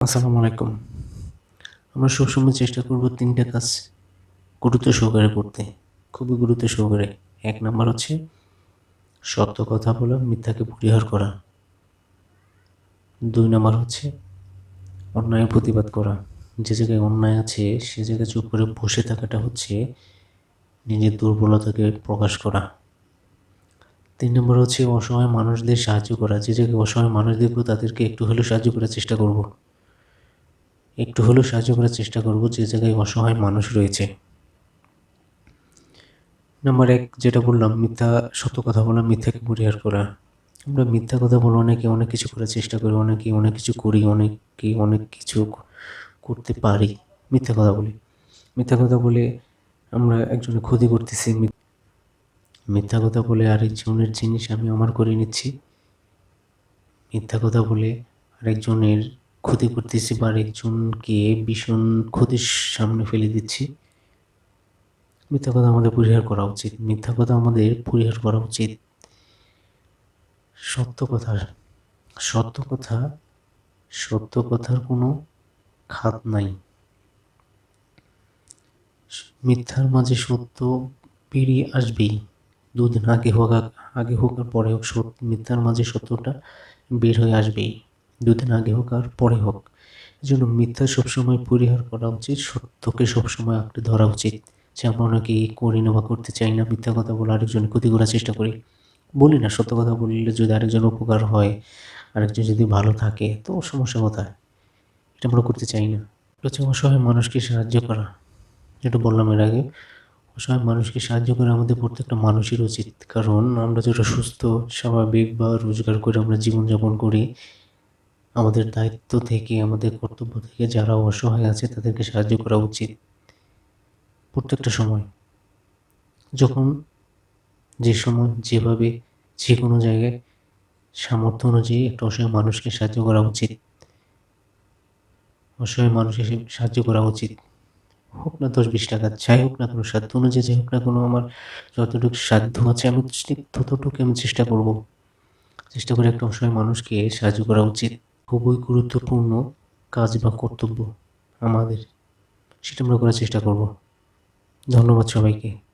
আসসালামু আলাইকুম। আমরা সবসময় চেষ্টা করব তিনটা কাজ গুরুত্ব সহকারে করতে। খুবই গুরুত্ব সহকারে। এক নাম্বার হচ্ছে সত্য কথা বলা, মিথ্যাকে পরিহার করা। দুই নাম্বার হচ্ছে অন্যায়ের প্রতিবাদ করা। যে জায়গায় অন্যায় আছে, সে জায়গায় চুপ করে বসে থাকাটা হচ্ছে নিজের দুর্বলতাকে প্রকাশ করা। তিন নম্বর হচ্ছে অসহায় মানুষদের সাহায্য করা। যে জায়গায় অসহায় মানুষ তাদেরকে একটু হলেও সাহায্য করার চেষ্টা করব। একটু হলেও সাহায্য করার চেষ্টা করব যে জায়গায় অসহায় মানুষ রয়েছে। নাম্বার এক, যেটা বললাম, মিথ্যা, সত্য কথা বলা, মিথ্যাকে পরিহার করা। আমরা মিথ্যা কথা বলে অনেকে অনেক কিছু করার চেষ্টা করি, অনেকে অনেক কিছু করি, অনেকে অনেক কিছু করতে পারি। মিথ্যা কথা বলি। মিথ্যা কথা বলে আমরা একজনের ক্ষতি করতেছি। মিথ্যা কথা বলে আরেকজনের জিনিস আমি আমার করে নিচ্ছি। মিথ্যা কথা বলে আরেকজনের ক্ষতি করতেছি বা আরেকজনকে ভীষণ ক্ষতির সামনে ফেলে দিচ্ছি। মিথ্যা কথা আমাদের পরিহার করা উচিত। মিথ্যা কথা আমাদের পরিহার করা উচিত। সত্য কথা সত্য কথা, সত্য কথার কোনো খাত নাই। মিথ্যার মাঝে সত্য বেরিয়ে আসবেই। দুদিন আগে হোক আগে হোক আর পরে হোক সত্য, মিথ্যার মাঝে সত্যটা বের হয়ে আসবেই। দুদিন আগে হোক আর পরে হোক। এই জন্য মিথ্যা সবসময় পরিহার করা উচিত, সত্যকে সবসময় আঁকড়ে ধরা উচিত। যে আমরা অনেকে করি না বা করতে চাই না, মিথ্যা কথা বলে আরেকজনের ক্ষতি করার চেষ্টা করি। বলি না, সত্য কথা বললে যদি আরেকজন উপকার হয়, আরেকজন যদি ভালো থাকে, তো সমস্যা কোথায়? এটা আমরা করতে চাই না। হচ্ছে অসহায় মানুষকে সাহায্য করা। যেটা বললাম এর আগে, অসহায় মানুষকে সাহায্য করা আমাদের প্রত্যেকটা মানুষের উচিত। কারণ আমরা যেটা সুস্থ, স্বাভাবিক বা রোজগার করে আমরা জীবনযাপন করি আমাদের দায়িত্ব থেকে, আমাদের কর্তব্য থেকে যারা অসহায় আছে তাদেরকে সাহায্য করা উচিত। প্রত্যেকটা সময়। যখন যে সময়, যেভাবে যে কোনো জায়গায় সামর্থ্য অনুযায়ী একটা অসহায় মানুষকে সাহায্য করা উচিত। অসহায় মানুষকে সাহায্য করা উচিত। হোক না দশ বিশ টাকা, যাই হোক না কোনো সাধ্য অনুযায়ী, যাই হোক না কোনো আমার যতটুকু সাধ্য আছে, আমি ততটুকু আমি চেষ্টা করব। চেষ্টা করে একটা অসহায় মানুষকে সাহায্য করা উচিত। খুবই গুরুত্বপূর্ণ কাজ বা কর্তব্য আমাদের সেটা আমরা করার চেষ্টা করব। ধন্যবাদ সবাইকে।